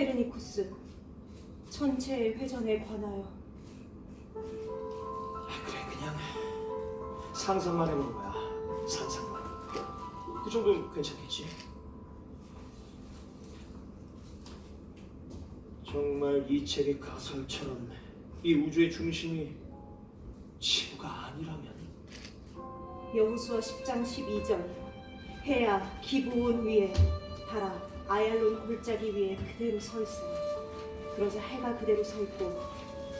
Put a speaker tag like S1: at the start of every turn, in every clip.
S1: 코페르니쿠스 천체의 회전에 관하여.
S2: 아, 그래 그냥 상상만 해보는 거야. 상상만. 그 정도는 괜찮겠지? 정말 이 책의 가설처럼 이 우주의 중심이 지구가 아니라면?
S1: 여호수아 10장 12절 해야 기브온 위에 달아 아얄론 골짜기 위에 그대로 서 있으니 그러자 해가 그대로 서 있고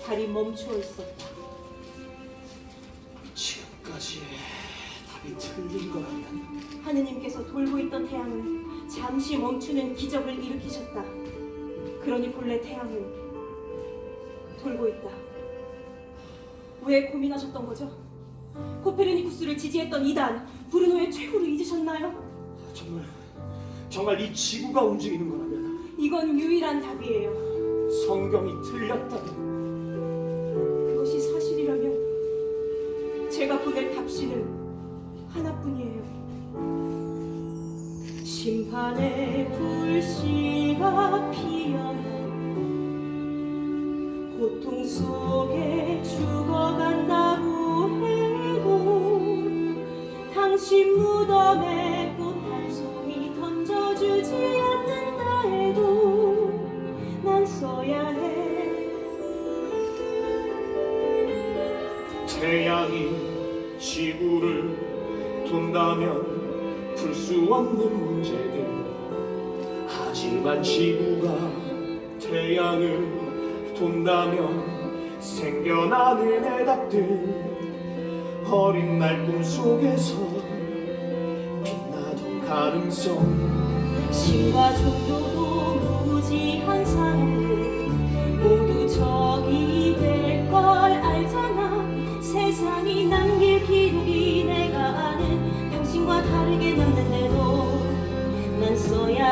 S1: 달이 멈추어 있었다.
S2: 지금까지의 답이 틀린 거라면
S1: 하느님께서 돌고 있던 태양을 잠시 멈추는 기적을 일으키셨다. 그러니 본래 태양은 돌고 있다. 왜 고민하셨던 거죠? 코페르니쿠스를 지지했던 이단 브루노의 최후를 잊으셨나요?
S2: 정말 정말 이 지구가 움직이는 거라면
S1: 이건 유일한 답이에요
S2: 성경이 틀렸다면
S1: 그것이 사실이라면 제가 보낼 답시는 하나뿐이에요. 심판의 불씨가 피어나 고통 속에 죽어간다고 해도 당신 무덤에
S2: 태양이 지구를 돈다면 풀 수 없는 문제들. 하지만 지구가 태양을 돈다면 생겨나는 해답들. 어린 날 꿈속에서 빛나던 가능성.
S1: 신과 종교도 무지한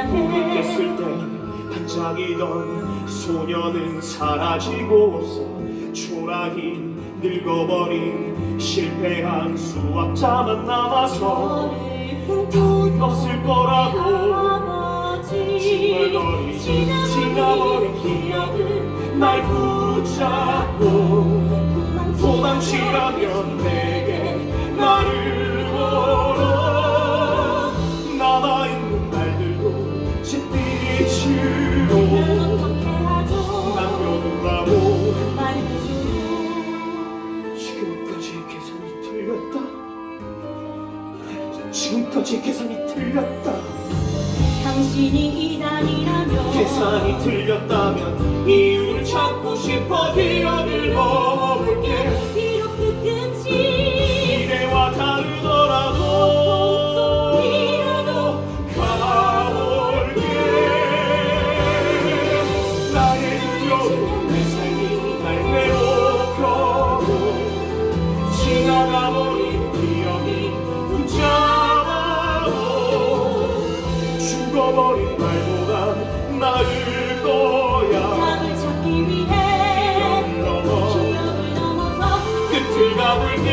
S2: 깼을 때 반짝이던 소녀는 사라지고 없어 초라히 늙어버린 실패한 수학자만 남아서
S1: 꿈꾸던
S2: 없을 거라고
S1: 아버지
S2: 징얼거리 지나버린 기억은 날 붙잡고 도망치라면 내 지금까지 계산이 틀렸다.
S1: 당신이 이단이라면
S2: 계산이 틀렸다면 이유를 찾고 싶어 기억을 죽어버린 말보다 나을 거야.
S1: 답을 찾기 위해
S2: 넘어
S1: 기억을 넘어서
S2: 끝을 가볼게.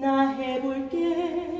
S1: 나 해볼게